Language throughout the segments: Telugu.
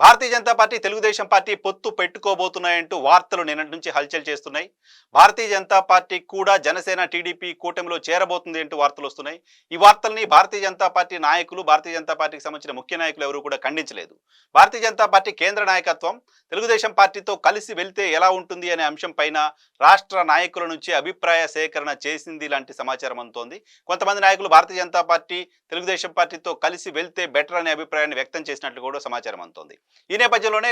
Bharatiya Janata Party Telugu Desam party పొత్తు పెట్టుకోబోతున్నాయంటూ వార్తలు నిన్నటి నుంచి హల్చల్ చేస్తున్నాయి. భారతీయ జనతా పార్టీ కూడా జనసేన టీడీపీ కూటమిలో చేరబోతుంది అంటూ వార్తలు వస్తున్నాయి. ఈ వార్తల్ని భారతీయ జనతా పార్టీ నాయకులు భారతీయ జనతా పార్టీకి సంబంధించిన ముఖ్య నాయకులు ఎవరు కూడా ఖండించలేదు. భారతీయ జనతా పార్టీ కేంద్ర నాయకత్వం తెలుగుదేశం పార్టీతో కలిసి వెళ్తే ఎలా ఉంటుంది అనే అంశం పైన రాష్ట్ర నాయకుల నుంచి అభిప్రాయ సేకరణ చేసింది లాంటి సమాచారం అందుతోంది. కొంతమంది నాయకులు భారతీయ జనతా పార్టీ తెలుగుదేశం పార్టీతో కలిసి వెళ్తే బెటర్ అనే అభిప్రాయాన్ని వ్యక్తం చేసినట్లు కూడా సమాచారం అందుతోంది. ఈ నేపథ్యంలోనే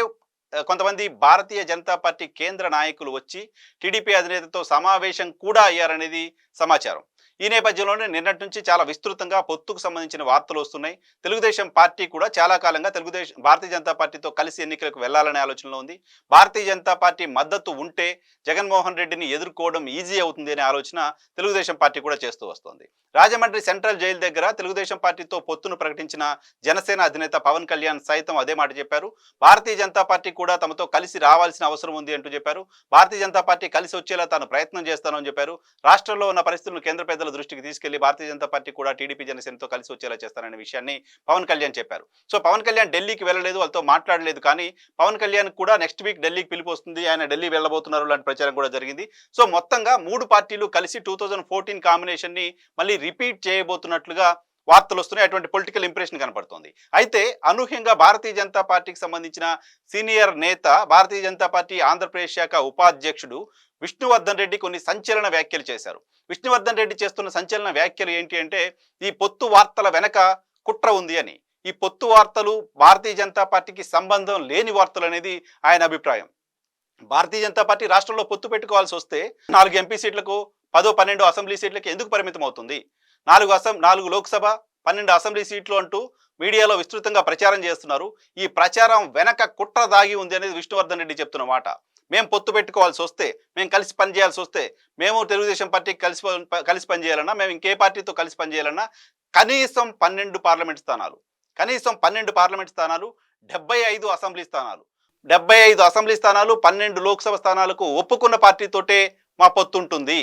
కొంతమంది భారతీయ జనతా పార్టీ కేంద్ర నాయకులు వచ్చి టీడీపీ అధినేతతో సమావేశం కూడా అయ్యారనేది సమాచారం. ఈ నేపథ్యంలోనే నిన్నటి నుంచి చాలా విస్తృతంగా పొత్తుకు సంబంధించిన వార్తలు వస్తున్నాయి. తెలుగుదేశం పార్టీ కూడా చాలా కాలంగా తెలుగుదేశం భారతీయ జనతా పార్టీతో కలిసి ఎన్నికలకు వెళ్ళాలనే ఆలోచనలో ఉంది. భారతీయ జనతా పార్టీ మద్దతు ఉంటే జగన్మోహన్ రెడ్డిని ఎదుర్కోవడం ఈజీ అవుతుంది అనే ఆలోచన తెలుగుదేశం పార్టీ కూడా చేస్తూ వస్తోంది. రాజమండ్రి సెంట్రల్ జైలు దగ్గర తెలుగుదేశం పార్టీతో పొత్తును ప్రకటించిన జనసేన అధినేత పవన్ కళ్యాణ్ సైతం అదే మాట చెప్పారు. భారతీయ జనతా పార్టీ కూడా తమతో కలిసి రావాల్సిన అవసరం ఉంది అంటూ చెప్పారు. భారతీయ జనతా పార్టీ కలిసి వచ్చేలా తాను ప్రయత్నం చేస్తానని చెప్పారు. రాష్ట్రంలో ఉన్న పరిస్థితులను కేంద్ర పెద్దలు దృష్టికి తీసుకెళ్ళి భారతీయ జనతా పార్టీ కూడా టీడీపీ జనసేనతో కలిసి వచ్చేలా చేస్తారనే విషయాన్ని పవన్ కళ్యాణ్ చెప్పారు. సో పవన్ కళ్యాణ్ ఢిల్లీకి వెళ్ళలేదు వాళ్ళతో మాట్లాడలేదు కానీ పవన్ కళ్యాణ్ కూడా నెక్స్ట్ వీక్ ఢిల్లీకి పిలుపు వస్తుంది ఆయన ఢిల్లీ వెళ్ళబోతున్నారు లాంటి ప్రచారం కూడా జరిగింది. సో మొత్తంగా మూడు పార్టీలు కలిసి టూ థౌజండ్ ఫోర్టీన్ కాంబినేషన్ని మళ్ళీ రిపీట్ చేయబోతున్నట్లుగా వార్తలు వస్తున్నాయి. అటువంటి పొలిటికల్ ఇంప్రెషన్ కనపడుతోంది. అయితే అనూహ్యంగా భారతీయ జనతా పార్టీకి సంబంధించిన సీనియర్ నేత భారతీయ జనతా పార్టీ ఆంధ్రప్రదేశ్ శాఖ ఉపాధ్యక్షుడు విష్ణువర్ధన్ రెడ్డి కొన్ని సంచలన వ్యాఖ్యలు చేశారు. విష్ణువర్ధన్ రెడ్డి చేస్తున్న సంచలన వ్యాఖ్యలు ఏంటి అంటే ఈ పొత్తు వార్తల వెనక కుట్ర ఉంది అని. ఈ పొత్తు వార్తలు భారతీయ జనతా పార్టీకి సంబంధం లేని వార్తలు అనేది ఆయన అభిప్రాయం. భారతీయ జనతా పార్టీ రాష్ట్రంలో పొత్తు పెట్టుకోవాల్సి వస్తే నాలుగు ఎంపీ సీట్లకు పదో పన్నెండు అసెంబ్లీ సీట్లకు ఎందుకు పరిమితం అవుతుంది నాలుగు అసెం నాలుగు లోక్సభ పన్నెండు అసెంబ్లీ సీట్లు అంటూ మీడియాలో విస్తృతంగా ప్రచారం చేస్తున్నారు. ఈ ప్రచారం వెనక కుట్ర దాగి ఉంది అనేది విష్ణువర్ధన్ రెడ్డి చెప్తున్న మాట. మేము పొత్తు పెట్టుకోవాల్సి వస్తే మేము కలిసి పనిచేయాల్సి వస్తే మేము తెలుగుదేశం పార్టీకి కలిసి కలిసి పనిచేయాలన్నా మేము ఇంకే పార్టీతో కలిసి పనిచేయాలన్నా కనీసం పన్నెండు పార్లమెంట్ స్థానాలు కనీసం పన్నెండు పార్లమెంట్ స్థానాలు డెబ్బై ఐదు అసెంబ్లీ స్థానాలు డెబ్బై ఐదు అసెంబ్లీ స్థానాలు పన్నెండు లోక్సభ స్థానాలకు ఒప్పుకున్న పార్టీతోటే మా పొత్తు ఉంటుంది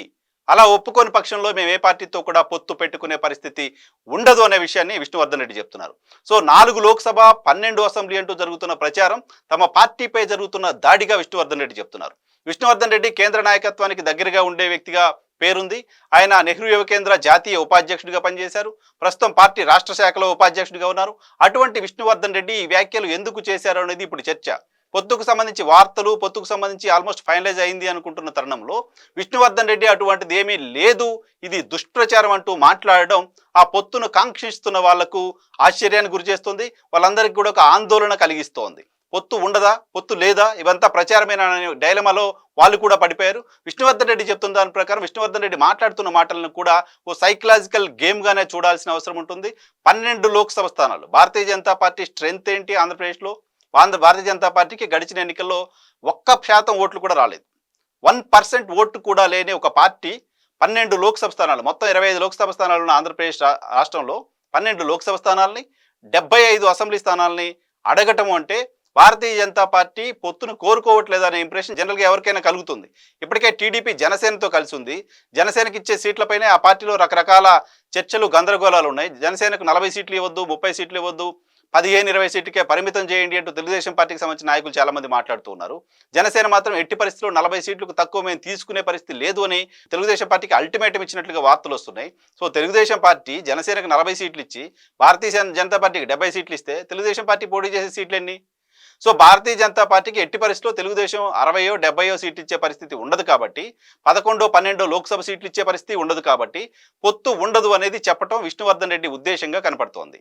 అలా ఒప్పుకోని పక్షంలో మేము ఏ పార్టీతో కూడా పొత్తు పెట్టుకునే పరిస్థితి ఉండదు అనే విషయాన్ని విష్ణువర్ధన్ రెడ్డి చెప్తున్నారు. సో నాలుగు లోక్సభ పన్నెండు అసెంబ్లీ అంటూ జరుగుతున్న ప్రచారం తమ పార్టీపై జరుగుతున్న దాడిగా విష్ణువర్ధన్ రెడ్డి చెప్తున్నారు. విష్ణువర్ధన్ రెడ్డి కేంద్ర నాయకత్వానికి దగ్గరగా ఉండే వ్యక్తిగా పేరుంది. ఆయన నెహ్రూ యువ కేంద్ర జాతీయ ఉపాధ్యక్షుడిగా పనిచేశారు. ప్రస్తుతం పార్టీ రాష్ట్ర శాఖలో ఉపాధ్యక్షుడిగా ఉన్నారు. అటువంటి విష్ణువర్ధన్ రెడ్డి ఈ వ్యాఖ్యలు ఎందుకు చేశారు అనేది ఇప్పుడు చర్చ. పొత్తుకు సంబంధించి వార్తలు పొత్తుకు సంబంధించి ఆల్మోస్ట్ ఫైనలైజ్ అయింది అనుకుంటున్న తరుణంలో విష్ణువర్ధన్ రెడ్డి అటువంటిది ఏమీ లేదు. ఇది దుష్ప్రచారం అంటూ మాట్లాడడం ఆ పొత్తును కాంక్షిస్తున్న వాళ్ళకు ఆశ్చర్యాన్ని గురిచేస్తుంది వాళ్ళందరికీ కూడా ఒక ఆందోళన కలిగిస్తోంది. పొత్తు ఉండదా? పొత్తు లేదా? ఇవంతా ప్రచారమేనా అనే డైలమాలో వాళ్ళు కూడా పడిపోయారు. విష్ణువర్ధన్ రెడ్డి చెప్తున్న దాని ప్రకారం విష్ణువర్ధన్ రెడ్డి మాట్లాడుతున్న మాటలను కూడా ఓ సైకలాజికల్ గేమ్గానే చూడాల్సిన అవసరం ఉంటుంది. పన్నెండు లోక్సభ స్థానాలు. భారతీయ జనతా పార్టీ స్ట్రెంత్ ఏంటి ఆంధ్రప్రదేశ్లో? ఆంధ్ర భారతీయ జనతా పార్టీకి గడిచిన ఎన్నికల్లో ఒక్క శాతం ఓట్లు కూడా రాలేదు. వన్ పర్సెంట్ ఓటు కూడా లేని ఒక పార్టీ పన్నెండు లోక్సభ స్థానాలు మొత్తం ఇరవై ఐదు లోక్సభ స్థానాలు ఉన్న ఆంధ్రప్రదేశ్ రాష్ట్రంలో పన్నెండు లోక్సభ స్థానాలని డెబ్బై ఐదు అసెంబ్లీ స్థానాలని అడగటం అంటే భారతీయ జనతా పార్టీ పొత్తును కోరుకోవట్లేదు ఇంప్రెషన్ జనరల్గా ఎవరికైనా కలుగుతుంది. ఇప్పటికే టీడీపీ జనసేనతో కలిసి ఉంది. జనసేనకి ఇచ్చే సీట్లపైనే ఆ పార్టీలో రకరకాల చర్చలు గందరగోళాలు ఉన్నాయి. జనసేనకు నలభై సీట్లు ఇవ్వద్దు ముప్పై సీట్లు ఇవ్వద్దు పదిహేను ఇరవై సీట్లకే పరిమితం చేయండి అంటూ తెలుగుదేశం పార్టీకి సంబంధించిన నాయకులు చాలామంది మాట్లాడుతూ ఉన్నారు. జనసేన మాత్రం ఎట్టి పరిస్థితుల్లో నలభై సీట్లకు తక్కువ మేము తీసుకునే పరిస్థితి లేదు అని తెలుగుదేశం పార్టీకి అల్టిమేటం ఇచ్చినట్లుగా వార్తలు వస్తున్నాయి. సో తెలుగుదేశం పార్టీ జనసేనకు నలభై సీట్లు ఇచ్చి భారతీయ జన- జనతా పార్టీకి డెబ్బై సీట్లు ఇస్తే తెలుగుదేశం పార్టీ పోటీ చేసే సీట్లు ఎన్ని సో భారతీయ జనతా పార్టీకి ఎట్టి పరిస్థితిలో తెలుగుదేశం అరవయో డెబ్బయో సీట్లు ఇచ్చే పరిస్థితి ఉండదు కాబట్టి పదకొండో పన్నెండో లోక్సభ సీట్లు ఇచ్చే పరిస్థితి ఉండదు కాబట్టి పొత్తు ఉండదు అనేది చెప్పడం విష్ణువర్ధన్ రెడ్డి ఉద్దేశంగా కనపడుతోంది.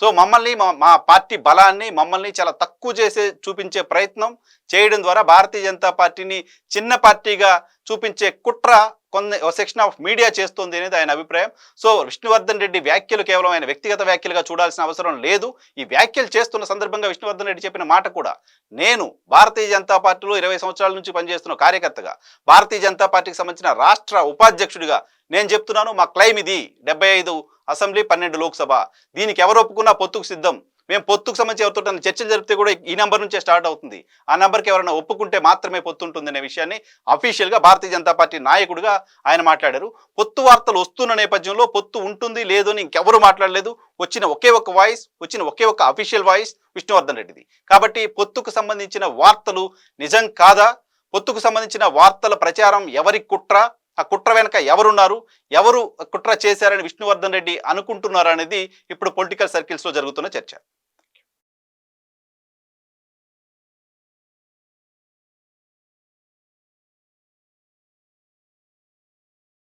సో మమ్మల్ని మా మా పార్టీ బలాన్ని మమ్మల్ని చాలా తక్కువ చేసే చూపించే ప్రయత్నం చేయడం ద్వారా భారతీయ జనతా పార్టీని చిన్న పార్టీగా చూపించే కుట్ర కొన్ని సెక్షన్ ఆఫ్ మీడియా చేస్తుంది అనేది ఆయన అభిప్రాయం. సో విష్ణువర్ధన్ రెడ్డి వ్యాఖ్యలు కేవలం ఆయన వ్యక్తిగత వ్యాఖ్యలుగా చూడాల్సిన అవసరం లేదు. ఈ వ్యాఖ్యలు చేస్తున్న సందర్భంగా విష్ణువర్ధన్ రెడ్డి చెప్పిన మాట కూడా నేను భారతీయ జనతా పార్టీలో ఇరవై సంవత్సరాల నుంచి పనిచేస్తున్న కార్యకర్తగా భారతీయ జనతా పార్టీకి సంబంధించిన రాష్ట్ర ఉపాధ్యక్షుడిగా నేను చెప్తున్నాను మా క్లైమ్ ఇది. డెబ్బై ఐదు అసెంబ్లీ పన్నెండు లోక్సభ. దీనికి ఎవరు ఒప్పుకున్నా పొత్తుకు సిద్ధం. మేము పొత్తుకు సంబంధించి ఎవరితో చర్చలు జరిపితే కూడా ఈ నెంబర్ నుంచే స్టార్ట్ అవుతుంది. ఆ నెంబర్కి ఎవరైనా ఒప్పుకుంటే మాత్రమే పొత్తు ఉంటుంది అనే విషయాన్ని అఫీషియల్గా భారతీయ జనతా పార్టీ నాయకుడిగా ఆయన మాట్లాడారు. పొత్తు వార్తలు వస్తున్న నేపథ్యంలో పొత్తు ఉంటుంది లేదు అని ఇంకెవరు మాట్లాడలేదు. వచ్చిన ఒకే ఒక వాయిస్ వచ్చిన ఒకే ఒక అఫీషియల్ వాయిస్ విష్ణువర్ధన్ రెడ్డిది. కాబట్టి పొత్తుకు సంబంధించిన వార్తలు నిజం కాదా? పొత్తుకు సంబంధించిన వార్తల ప్రచారం ఎవరి కుట్ర? ఆ కుట్ర వెనక ఎవరున్నారు? ఎవరు కుట్ర చేశారని విష్ణువర్ధన్ రెడ్డి అనుకుంటున్నారు అనేది ఇప్పుడు పొలిటికల్ సర్కిల్స్లో జరుగుతున్న చర్చ.